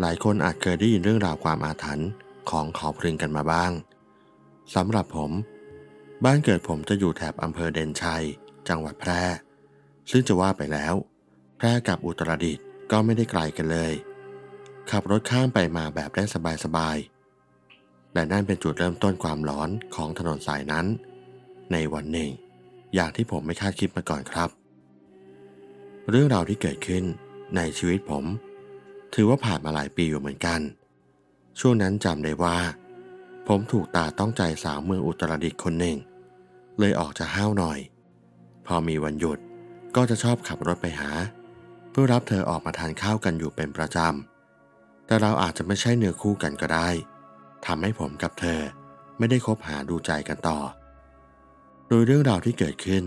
หลายคนอาจเคยได้ยินเรื่องราวความอาถรรพ์ของเขาพรึงกันมาบ้างสำหรับผม บ้านเกิดผมจะอยู่แถบอำเภอเด่นชัย จังหวัดแพร่ ซึ่งจะว่าไปแล้ว แพร่กับอุตรดิตถ์ก็ไม่ได้ไกลกันเลย ขับรถข้ามไปมาแบบได้สบายๆและนั่นเป็นจุดเริ่มต้นความร้อนของถนนสายนั้น ในวันหนึ่ง อย่างที่ผมไม่คาดคิดมาก่อนครับ เรื่องราวที่เกิดขึ้นในชีวิตผม ถือว่าผ่านมาหลายปีอยู่เหมือนกัน ช่วงนั้นจำได้ว่า ผมถูกตาต้องใจสาวเมืองอุตรดิตถ์คนหนึ่ง เลยออกจะห้าวหน่อย พอมีวันหยุดก็จะชอบขับรถไปหา เพื่อรับเธอออกมาทานข้าวกันอยู่เป็นประจำ แต่เราอาจจะไม่ใช่เนื้อคู่กันก็ได้ทำให้ผมกับเธอไม่ได้คบหาดูใจกันต่อ โดยเรื่องราวที่เกิดขึ้น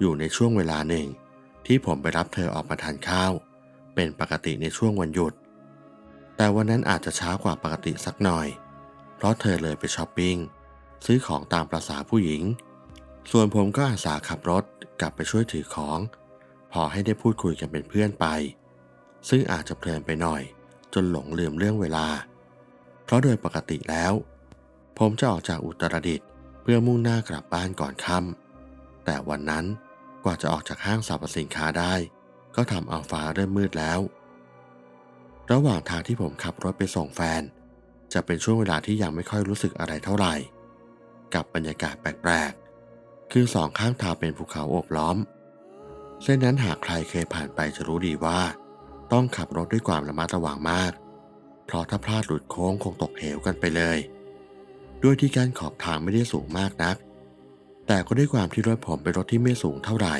อยู่ในช่วงเวลาหนึ่ง ที่ผมไปรับเธอออกมาทานข้าว เป็นปกติในช่วงวันหยุด แต่วันนั้นอาจจะช้ากว่าปกติสักหน่อย เพราะเธอเลยไปช้อปปิ้ง ซื้อของตามประษาผู้หญิง ส่วนผมก็อาสาขับรถกลับไปช่วยถือของ พอให้ได้พูดคุยกันเป็นเพื่อนไป ซึ่งอาจจะเพลินไปหน่อย จนหลงลืมเรื่องเวลา เพราะโดยปกติแล้ว ผมจะออกจากอุตรดิตถ์เพื่อมุ่งหน้ากลับบ้านก่อนค่ำแต่วันนั้นกว่าจะออกจากห้างสรรพสินค้าได้ ก็ทำเอาฟ้าเริ่มมืดแล้ว ระหว่างทางที่ผมขับรถไปส่งแฟน จะเป็นช่วงเวลาที่ยังไม่ค่อยรู้สึกอะไรเท่าไหร่ กับบรรยากาศแปลกๆ คือสองข้างทางเป็นภูเขาโอบล้อม เส้นนั้นหากใครเคยผ่านไปจะรู้ดีว่า ต้องขับรถด้วยความระมัดระวังมาก เพราะถ้าพลาดหลุดโค้งคงตกเหวกันไปเลย ด้วยที่การขอบทางไม่ได้สูงมากนัก แต่ก็ด้วยความที่รถผมเป็นรถที่ไม่สูงเท่าไหร่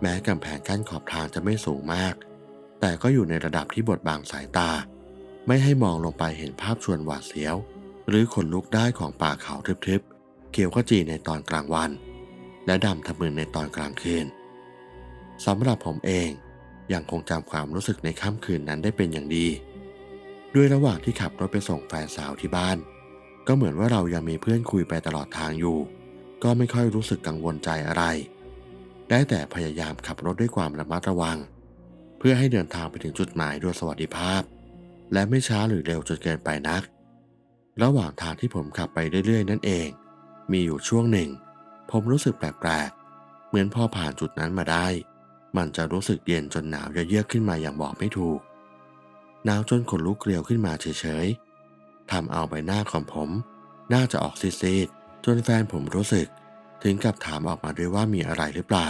แม้กำแพงกั้นขอบทางจะไม่สูงมาก แต่ก็อยู่ในระดับที่บดบังสายตา ไม่ให้มองลงไปเห็นภาพชวนหวาดเสียว หรือขนลุกได้ของป่าเขาทึบๆ เขียวขจีในตอนกลางวัน และดำทะมึนในตอนกลางคืนสำหรับผมเองยังคงจำความรู้สึกในค่ำคืนนั้นได้เป็นอย่างดี ด้วยระหว่างที่ขับรถไปส่งแฟนสาวที่บ้าน ก็เหมือนว่าเรายังมีเพื่อนคุยไปตลอดทางอยู่ ก็ไม่ค่อยรู้สึกกังวลใจอะไร ได้แต่พยายามขับรถด้วยความระมัดระวัง เพื่อให้เดินทางไปถึงจุดหมายด้วยสวัสดิภาพ และไม่ช้าหรือเร็วจนเกินไปนัก ระหว่างทางที่ผมขับไปเรื่อยๆ นั่นเอง มีอยู่ช่วงหนึ่ง ผมรู้สึกแปลกๆ เหมือนพอผ่านจุดนั้นมาได้ มันจะรู้สึกเย็นจนหนาวเยือกขึ้นมาอย่างบอกไม่ถูก หนาวจนขนลุกเกลียวขึ้นมาเฉยๆทำเอาใบหน้าของผม น่าจะออกซีดๆจนแฟนผมรู้สึก ถึงกับถามออกมาด้วยว่ามีอะไรหรือเปล่า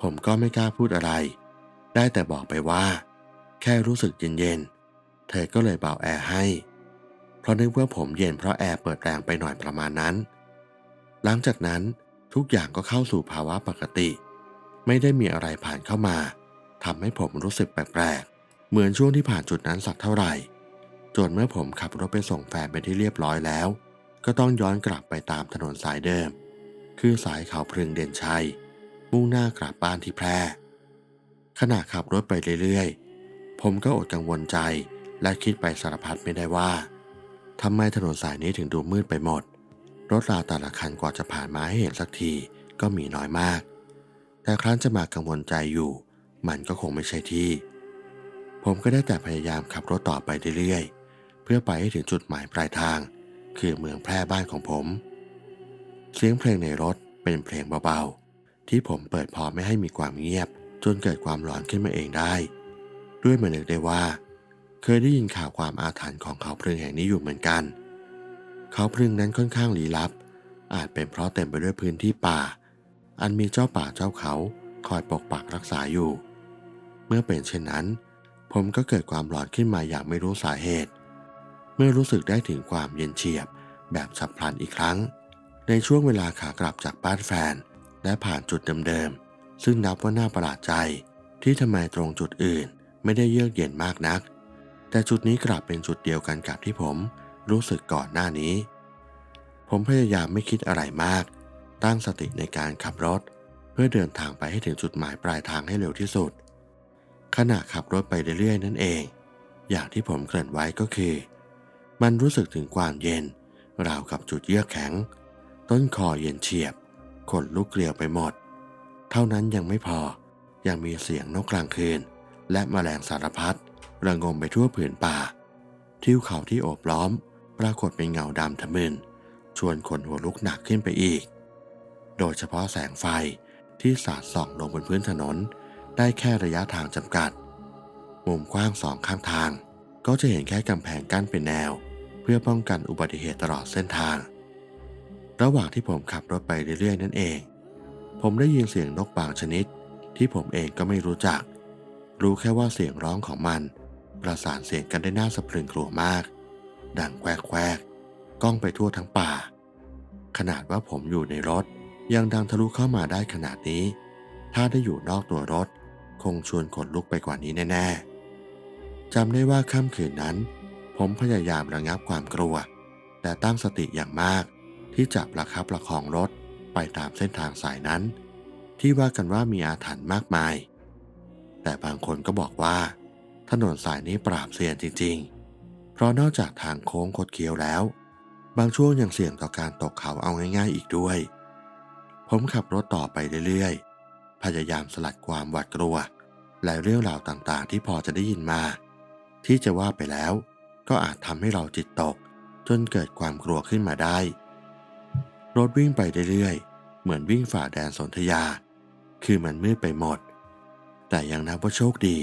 ผมก็ไม่กล้าพูดอะไร ได้แต่บอกไปว่า แค่รู้สึกเย็นๆ เธอก็เลยเบาแอร์ให้ เพราะนึกว่าผมเย็นเพราะแอร์เปิดแรงไปหน่อยประมาณนั้น หลังจากนั้นทุกอย่างก็เข้าสู่ภาวะปกติ ไม่ได้มีอะไรผ่านเข้ามาทำให้ผมรู้สึกแปลกๆ เหมือนช่วงที่ผ่านจุดนั้นสักเท่าไหร่ จนเมื่อผมขับรถไปส่งแฟนไปที่เรียบร้อยแล้ว ก็ต้องย้อนกลับไปตามถนนสายเดิม คือสายเขาพรึงเด่นชัย มุ่งหน้ากลับบ้านที่แพร่ ขณะขับรถไปเรื่อยๆ ผมก็อดกังวลใจและคิดไปสารพัดไม่ได้ว่าทำไมถนนสายนี้ถึงดูมืดไปหมด รถราแต่ละคันกว่าจะผ่านมาให้เห็นสักทีก็มีน้อยมาก แต่ครั้นจะมากังวลใจอยู่ มันก็คงไม่ใช่ที่ ผมก็ได้แต่พยายามขับรถต่อไปเรื่อยๆ เพื่อไปให้ถึงจุดหมายปลายทาง คือเมืองแพร่บ้านของผม เสียงเพลงในรถเป็นเพลงเบาๆ ที่ผมเปิดพอไม่ให้มีความเงียบ จนเกิดความร้อนขึ้นมาเองได้ ด้วยมานึกได้ว่า เคยได้ยินข่าวความอาถรรพ์ของเขาพรึงแห่งนี้อยู่เหมือนกัน เขาพรึงนั้นค่อนข้างลี้ลับ อาจเป็นเพราะเต็มไปด้วยพื้นที่ป่า อันมีเจ้าป่าเจ้าเขาคอยปกปักรักษาอยู่ เมื่อเป็นเช่นนั้น ผมก็เกิดความร้อนขึ้นมาอย่างไม่รู้สาเหตุ เมื่อรู้สึกได้ถึงความเย็นเฉียบแบบฉับพลันอีกครั้ง ในช่วงเวลาขากลับจากบ้านแฟน และผ่านจุดเดิมๆ ซึ่งนับว่าน่าประหลาดใจ ที่ทำไมตรงจุดอื่นไม่ได้เยือกเย็นมากนัก แต่จุดนี้กลับเป็นจุดเดียวกันกับที่ผมรู้สึกก่อนหน้านี้ ผมพยายามไม่คิดอะไรมาก ตั้งสติในการขับรถ เพื่อเดินทางไปให้ถึงจุดหมายปลายทางให้เร็วที่สุด ขณะขับรถไปเรื่อยๆ นั่นเอง อย่างที่ผมเกริ่นไว้ก็คือ มันรู้สึกถึงความเย็นราวกับจุดเยือกแข็ง ต้นคอเย็นเฉียบขนลุกเกลียวไปหมด เท่านั้นยังไม่พอ ยังมีเสียงนกกลางคืน และแมลงสารพัดระงมไปทั่วผืนป่า ทิวเขาที่โอบล้อม ปรากฏเป็นเงาดำทะมึนชวนคนหัวลุกหนักขึ้นไปอีก โดยเฉพาะแสงไฟที่สาดส่องลงบนพื้นถนน ได้แค่ระยะทางจำกัด มุมกว้างสองข้างทาง ก็จะเห็นแค่กำแพงกั้นเป็นแนว เพื่อป้องกันอุบัติเหตุตลอดเส้นทาง ระหว่างที่ผมขับรถไปเรื่อยๆ นั่นเอง ผมได้ยินเสียงนกบางชนิด ที่ผมเองก็ไม่รู้จัก รู้แค่ว่าเสียงร้องของมัน ประสานเสียงกันได้น่าสะพรึงกลัวมาก ดังแควกแควกก้องไปทั่วทั้งป่า ขนาดว่าผมอยู่ในรถ ยังดังทะลุเข้ามาได้ขนาดนี้ ถ้าได้อยู่นอกตัวรถ คงชวนขนลุกไปกว่านี้แน่ๆจำได้ว่าค่ำคืนนั้น ผมพยายามระงับความกลัว แต่ตั้งสติอย่างมากที่จะประคับประคองรถ ไปตามเส้นทางสายนั้น ที่ว่ากันว่ามีอาถรรพ์มากมาย แต่บางคนก็บอกว่า ถนนสายนี้ปราบเซียนจริง ๆ เพราะนอกจากทางโค้งคดเคี้ยวแล้ว บางช่วงยังเสี่ยงต่อการตกเขาเอาง่าย ๆ อีกด้วย ผมขับรถต่อไปเรื่อยๆ พยายามสลัดความหวาดกลัว และเรื่องราวต่างๆ ที่พอจะได้ยินมา ที่จะว่าไปแล้ว ก็อาจทำให้เราจิตตก จนเกิดความกลัวขึ้นมาได้ รถวิ่งไปเรื่อยๆ เหมือนวิ่งฝ่าแดนสนธยา คือมันมืดไปหมด แต่ยังนับว่าโชคดี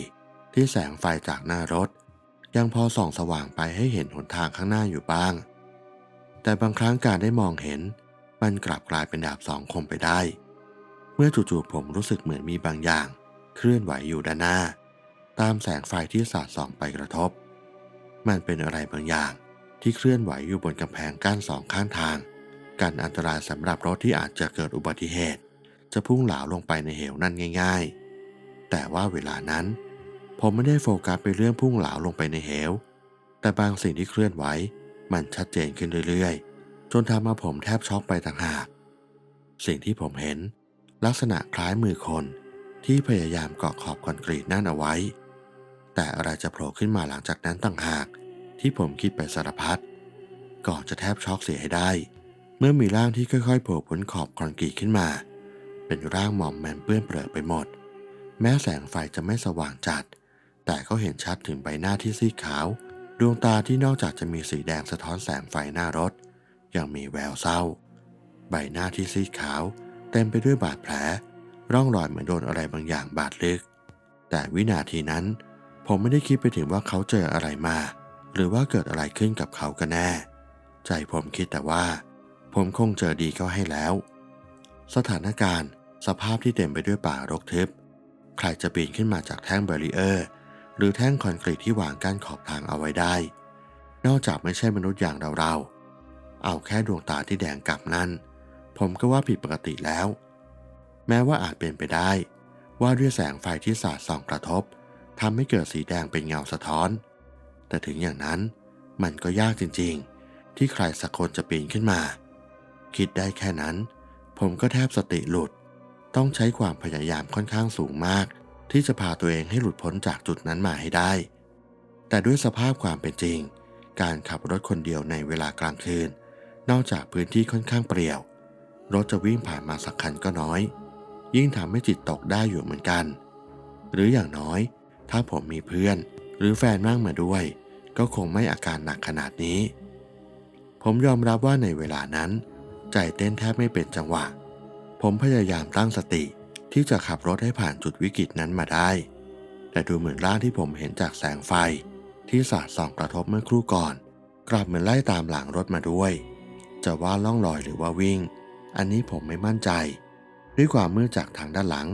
ที่แสงไฟจากหน้ารถ ยังพอส่องสว่างไปให้เห็นหนทางข้างหน้าอยู่บ้าง แต่บางครั้งการได้มองเห็น มันกลับกลายเป็นดาบสองคมไปได้ เมื่อจู่ๆผมรู้สึกเหมือนมีบางอย่าง เคลื่อนไหวอยู่ด้านหน้า ตามแสงไฟที่สาดส่องไปกระทบ มันเป็นอะไรบางอย่างที่เคลื่อนไหวอยู่บนกำแพงกั้นสองข้างทาง กันอันตรายสำหรับรถที่อาจจะเกิดอุบัติเหตุ จะพุ่งเหลาลงไปในเหวนั่นง่าย ๆ แต่ว่าเวลานั้น ผมไม่ได้โฟกัสไปเรื่องพุ่งเหลาลงไปในเหว แต่บางสิ่งที่เคลื่อนไหวมันชัดเจนขึ้นเรื่อยๆ จนทำมาผมแทบช็อกไปต่างหาก สิ่งที่ผมเห็น ลักษณะคล้ายมือคนที่พยายามเกาะขอบคอนกรีตนั่นเอาไว้ แต่อะไรจะโผล่ขึ้นมาหลังจากนั้นต่างหาก ที่ผมคิดไปสารพัดก่อนจะแทบช็อกเสียให้ได้ เมื่อมีร่างที่ค่อยๆโผล่พ้นขอบคอนกรีตขึ้นมา เป็นร่างหมอมแมมเปื้อนเปรอไปหมด แม้แสงไฟจะไม่สว่างจัด แต่ก็เห็นชัดถึงใบหน้าที่ซีดขาว ดวงตาที่นอกจากจะมีสีแดงสะท้อนแสงไฟหน้ารถ ยังมีแววเศร้า ใบหน้าที่ซีดขาว เต็มไปด้วยบาดแผล ร่องรอยเหมือนโดนอะไรบางอย่างบาดลึก แต่วินาทีนั้น ผมไม่ได้คิดไปถึงว่าเขาเจออะไรมา หรือว่าเกิดอะไรขึ้นกับเขากันแน่ ใจผมคิดแต่ว่า ผมคงเจอดีก็ให้แล้ว สถานการณ์สภาพที่เต็มไปด้วยป่ารกทึบ ใครจะปีนขึ้นมาจากแท่งเบรีเออร์ หรือแท่งคอนกรีตที่วางกั้นขอบทางเอาไว้ได้ นอกจากไม่ใช่มนุษย์อย่างเราๆ เอาแค่ดวงตาที่แดงกลับนั่นผมก็ว่าผิดปกติแล้ว แม้ว่าอาจเป็นไปได้ ว่าด้วยแสงไฟที่สาดส่องกระทบทำให้เกิดสีแดงเป็นเงาสะท้อน แต่ถึงอย่างนั้นมันก็ยากจริงๆ ที่ใครสักคนจะปีนขึ้นมา คิดได้แค่นั้น ผมก็แทบสติหลุด ต้องใช้ความพยายามค่อนข้างสูงมาก ที่จะพาตัวเองให้หลุดพ้นจากจุดนั้นมาให้ได้ แต่ด้วยสภาพความเป็นจริง การขับรถคนเดียวในเวลากลางคืน นอกจากพื้นที่ค่อนข้างเปรี่ยว รถจะวิ่งผ่านมาสักคันก็น้อย ยิ่งทำให้จิตตกได้อยู่เหมือนกัน หรืออย่างน้อย ถ้าผมมีเพื่อน หรือแฟนนั่งมาด้วย ก็คงไม่อาการหนักขนาดนี้ ผมยอมรับว่าในเวลานั้น ใจเต้นแทบไม่เป็นจังหวะ ผมพยายามตั้งสติที่จะขับรถให้ผ่านจุดวิกฤตนั้นมาได้ แต่ดูเหมือนร่างที่ผมเห็นจากแสงไฟ ที่สาดส่องกระทบเมื่อครู่ก่อน กลับเหมือนไล่ตามหลังรถมาด้วย จะว่าล่องลอยหรือว่าวิ่ง อันนี้ผมไม่มั่นใจ ด้วยความมืดจากทางด้านหลัง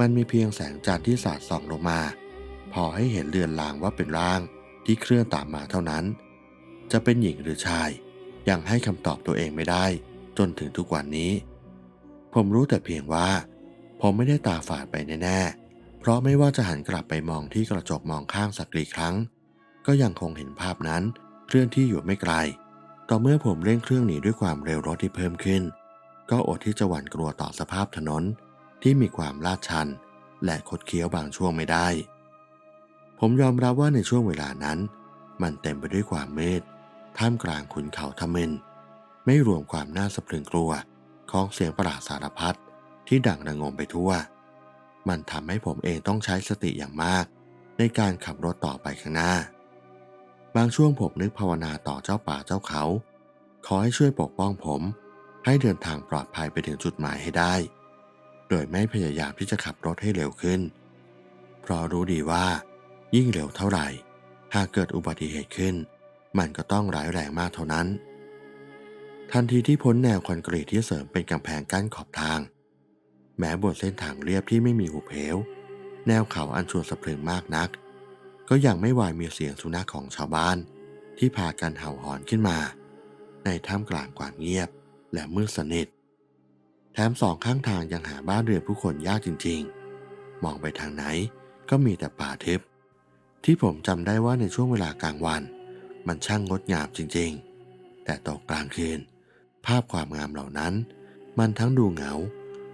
มันมีเพียงแสงจันทร์ที่สาดส่องลงมา พอให้เห็นเลือนลางว่าเป็นร่างที่เคลื่อนตามมาเท่านั้น จะเป็นหญิงหรือชาย ยังให้คำตอบตัวเองไม่ได้ จนถึงทุกวันนี้ ผมรู้แต่เพียงว่า ผมไม่ได้ตาฝาดไปแน่ๆ เพราะไม่ว่าจะหันกลับไปมองที่กระจกมองข้างสักกี่ครั้ง ก็ยังคงเห็นภาพนั้นเคลื่อนที่อยู่ไม่ไกล ต่อเมื่อผมเร่งเครื่องหนีด้วยความเร็วรถที่เพิ่มขึ้น ก็อดที่จะหวั่นกลัวต่อสภาพถนนที่มีความลาดชัน และคดเคี้ยวบางช่วงไม่ได้ ผมยอมรับว่าในช่วงเวลานั้น มันเต็มไปด้วยความมืด ท่ามกลางขุนเขาทะมิน ไม่รวมความน่าสะพรึงกลัวของเสียงประหลาดสารพัดที่ดังระงมไปทั่ว มันทำให้ผมเองต้องใช้สติอย่างมาก ในการขับรถต่อไปข้างหน้า บางช่วงผมนึกภาวนาต่อเจ้าป่าเจ้าเขา ขอให้ช่วยปกป้องผม ให้เดินทางปลอดภัยไปถึงจุดหมายให้ได้ โดยไม่พยายามที่จะขับรถให้เร็วขึ้น เพราะรู้ดีว่า ยิ่งเร็วเท่าไหร่ หากเกิดอุบัติเหตุขึ้น มันก็ต้องร้ายแรงมากเท่านั้น ทันทีที่พ้นแนวคอนกรีตที่เสริมเป็นกำแพงกั้นขอบทาง แม้บนเส้นทางเรียบที่ไม่มีหุบเหว แนวเขาอันชวนสะพรึงมากนัก ก็ยังไม่วายมีเสียงสุนัขของชาวบ้าน ที่พากันเห่าหอนขึ้นมา ในท่ามกลางความเงียบและมืดสนิท แถมสองข้างทางยังหาบ้านเรือนผู้คนยากจริง ๆ มองไปทางไหนก็มีแต่ป่าทึบ ที่ผมจำได้ว่าในช่วงเวลากลางวัน มันช่างงดงามจริง ๆ แต่ตกกลางคืน ภาพความงามเหล่านั้น มันทั้งดูเหงา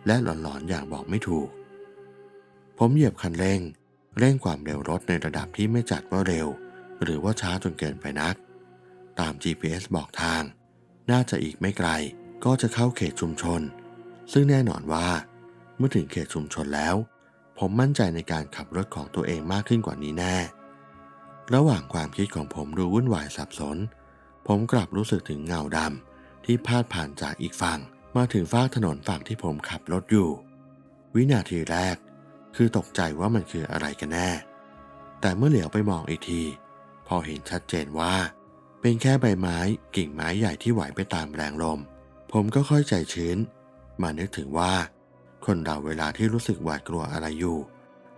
และหลอนๆอย่างบอกไม่ถูก ผมเหยียบคันเร่ง เร่งความเร็วรถในระดับที่ไม่จัดว่าเร็ว หรือว่าช้าจนเกินไปนัก ตาม GPS บอกทาง น่าจะอีกไม่ไกลก็จะเข้าเขตชุมชน ซึ่งแน่นอนว่า เมื่อถึงเขตชุมชนแล้ว ผมมั่นใจในการขับรถของตัวเองมากขึ้นกว่านี้แน่ ระหว่างความคิดของผมดูวุ่นวายสับสน ผมกลับรู้สึกถึงเงาดำ ที่พาดผ่านจากอีกฝั่ง มาถึงฟากถนนฝั่งที่ผมขับรถอยู่ วินาทีแรก คือตกใจว่ามันคืออะไรกันแน่ แต่เมื่อเหลียวไปมองอีกที พอเห็นชัดเจนว่า เป็นแค่ใบไม้กิ่งไม้ใหญ่ที่ไหวไปตามแรงลม ผมก็ค่อยใจชื้น มานึกถึงว่า คนเราเวลาที่รู้สึกหวาดกลัวอะไรอยู่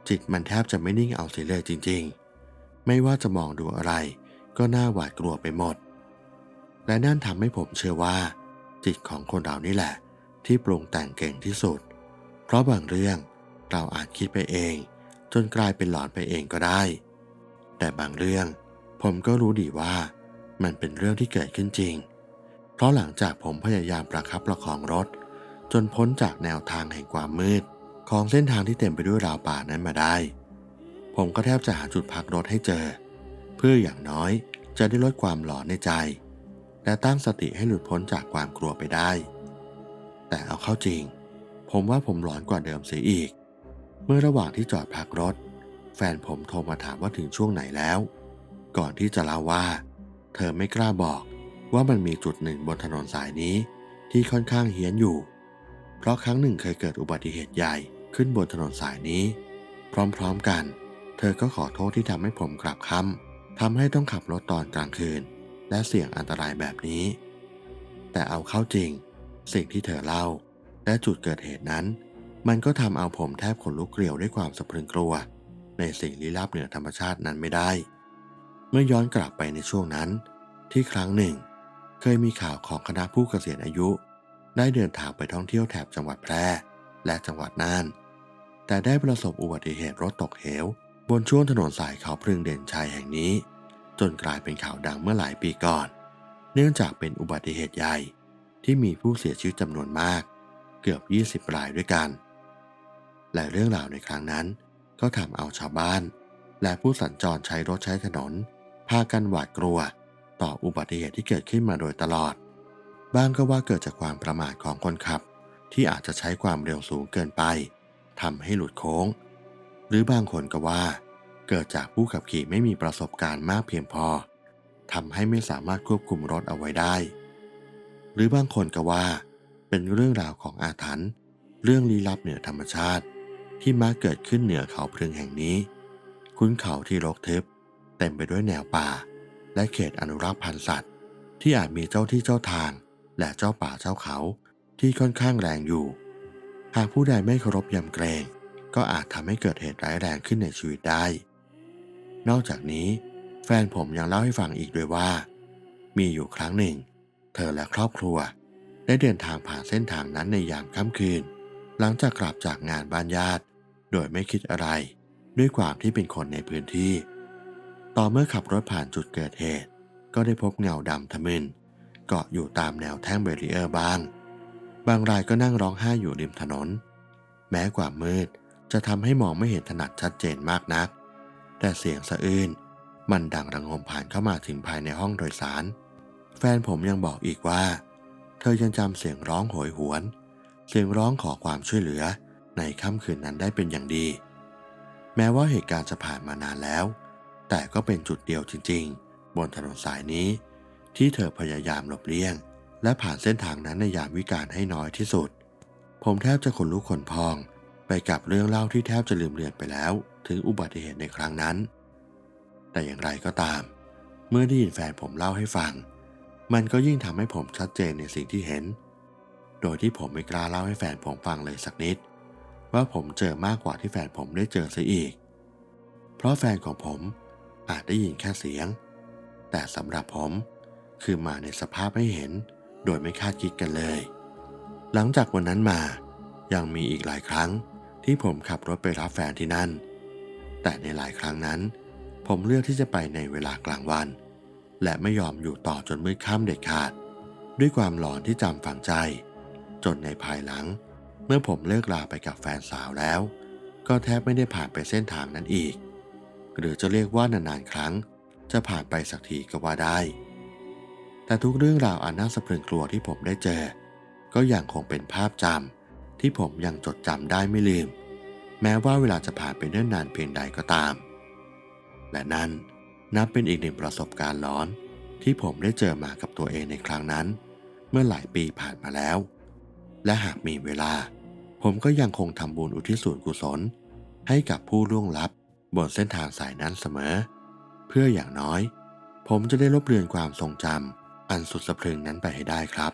จิตมันแทบจะไม่นิ่งเอาเสียเลยจริง ๆ ไม่ว่าจะมองดูอะไร ก็น่าหวาดกลัวไปหมด และนั่นทำให้ผมเชื่อว่า จิตของคนเรานี่แหละ ที่ปรุงแต่งเก่งที่สุด เพราะบางเรื่องเราอาจคิดไปเอง จนกลายเป็นหลอนไปเองก็ได้ แต่บางเรื่องผมก็รู้ดีว่า มันเป็นเรื่องที่เกิดขึ้นจริง เพราะหลังจากผมพยายามประคับประคองรถ จนพ้นจากแนวทางแห่งความมืด ของเส้นทางที่เต็มไปด้วยราวป่านั้นมาได้ ผมก็แทบจะหาจุดพักรถให้เจอ เพื่ออย่างน้อยจะได้ลดความหลอนในใจ และตั้งสติให้หลุดพ้นจากความกลัวไปได้ แต่เอาเข้าจริง ผมว่าผมหลอนกว่าเดิมเสียอีก เมื่อระหว่างที่จอดพักรถ แฟนผมโทรมาถามว่าถึงช่วงไหนแล้ว ก่อนที่จะเล่าว่า เธอไม่กล้าบอกว่ามันมีจุดหนึ่งบนถนนสายนี้ที่ค่อนข้างเฮี้ยนอยู่ เพราะครั้งหนึ่งเคยเกิดอุบัติเหตุใหญ่ขึ้นบนถนนสายนี้ พร้อมๆกัน เธอก็ขอโทษที่ทำให้ผมกลับคำทำให้ต้องขับรถตอนกลางคืน และเสี่ยงอันตรายแบบนี้ แต่เอาเข้าจริง สิ่งที่เธอเล่า และจุดเกิดเหตุนั้น มันก็ทำเอาผมแทบขนลุกเกลียวด้วยความสะพรึงกลัว ในสิ่งลี้ลับเหนือธรรมชาตินั้นไม่ได้ เมื่อย้อนกลับไปในช่วงนั้น ที่ครั้งหนึ่ง เคยมีข่าวของคณะผู้เกษียณอายุ ได้เดินทางไปท่องเที่ยวแถบจังหวัดแพร่ และจังหวัดน่าน แต่ได้ประสบอุบัติเหตุรถตกเหวบนช่วงถนนสายเขาพรึงเด่นชัยแห่งนี้ จนกลายเป็นข่าวดังเมื่อหลายปีก่อน เนื่องจากเป็นอุบัติเหตุใหญ่ที่มีผู้เสียชีวิตจำนวนมาก เกือบ 20 รายด้วยกัน และเรื่องราวในครั้งนั้น ก็ทำเอาชาวบ้าน และผู้สัญจรใช้รถใช้ถนน พากันหวาดกลัว ต่ออุบัติเหตุที่เกิดขึ้นมาโดยตลอด บ้างก็ว่าเกิดจากความประมาทของคนขับ ที่อาจจะใช้ความเร็วสูงเกินไปทำให้หลุดโค้ง หรือบางคนก็ว่า เกิดจากผู้ขับขี่ไม่มีประสบการณ์มากเพียงพอทำให้ไม่สามารถควบคุมรถเอาไว้ได้ หรือบางคนก็ว่า เป็นเรื่องราวของอาถรรพ์เรื่องลี้ลับเหนือธรรมชาติ ที่มักเกิดขึ้นเหนือเขาพรึงแห่งนี้ คุ้นเขาที่รกทึบ เต็มไปด้วยแนวป่า และเขตอนุรักษ์พันธุ์สัตว์ ที่อาจมีเจ้าที่เจ้าทาง และเจ้าป่าเจ้าเขาที่ค่อนข้างแรงอยู่ หากผู้ใดไม่เคารพยำเกรง ก็อาจทำให้เกิดเหตุร้ายแรงขึ้นในชีวิตได้ นอกจากนี้ แฟนผมยังเล่าให้ฟังอีกด้วยว่า มีอยู่ครั้งหนึ่ง เธอและครอบครัว ได้เดินทางผ่านเส้นทางนั้นในยามค่ำคืน หลังจากกลับจากงานบ้านญาติ โดยไม่คิดอะไร ด้วยความที่เป็นคนในพื้นที่ ต่อเมื่อขับรถผ่านจุดเกิดเหตุ ก็ได้พบเงาดำทะมึนเกาะอยู่ตามแนวแท่งเบรีเออร์บ้าง บางรายก็นั่งร้องไห้อยู่ริมถนน แม้กว่ามืดจะทำให้มองไม่เห็นถนัดชัดเจนมากนัก แต่เสียงสะอื้นมันดังระงมผ่านเข้ามาถึงภายในห้องโดยสาร แฟนผมยังบอกอีกว่า เธอยังจำเสียงร้องโหยหวน เสียงร้องขอความช่วยเหลือในค่ำคืนนั้นได้เป็นอย่างดี แม้ว่าเหตุการณ์จะผ่านมานานแล้ว แต่ก็เป็นจุดเดียวจริง ๆ บนถนนสายนี้ ที่เธอพยายามหลบเลี่ยง และผ่านเส้นทางนั้นในยามวิกาลให้น้อยที่สุด ผมแทบจะขนลุกขนพอง ไปกับเรื่องเล่าที่แทบจะลืมเลือนไปแล้ว ถึงอุบัติเหตุในครั้งนั้น แต่อย่างไรก็ตาม เมื่อได้ยินแฟนผมเล่าให้ฟัง มันก็ยิ่งทำให้ผมชัดเจนในสิ่งที่เห็น โดยที่ผมไม่กล้าเล่าให้แฟนผมฟังเลยสักนิด ว่าผมเจอมากกว่าที่แฟนผมได้เจอซะอีก เพราะแฟนของผมอาจได้ยินแค่เสียง แต่สำหรับผมคือมาในสภาพให้เห็น โดยไม่คาดคิดกันเลย หลังจากวันนั้นมายังมีอีกหลายครั้งที่ผมขับรถไปรับแฟนที่นั่น แต่ในหลายครั้งนั้น ผมเลือกที่จะไปในเวลากลางวัน และไม่ยอมอยู่ต่อจนมืดค่ำเด็ดขาด ด้วยความหลอนที่จำฝังใจ จนในภายหลัง เมื่อผมเลิกลาไปกับแฟนสาวแล้ว ก็แทบไม่ได้ผ่านไปเส้นทางนั้นอีก หรือจะเรียกว่านานๆครั้ง จะผ่านไปสักทีก็ว่าได้ แต่ทุกเรื่องราวอันน่าสะพรึงกลัวที่ผมได้เจอ ก็ยังคงเป็นภาพจำที่ผมยังจดจำได้ไม่ลืม แม้ว่าเวลาจะผ่านไปเนิ่นนานเพียงใดก็ตาม และนั่นนับเป็นอีกหนึ่งประสบการณ์หลอน ที่ผมได้เจอมากับตัวเองในครั้งนั้น เมื่อหลายปีผ่านมาแล้ว และหากมีเวลา ผมก็ยังคงทำบุญอุทิศส่วนกุศล ให้กับผู้ล่วงลับบนเส้นทางสายนั้นเสมอ เพื่ออย่างน้อย ผมจะได้ลบเลือนความทรงจำอันสุดสะพรึงนั้นไปให้ได้ครับ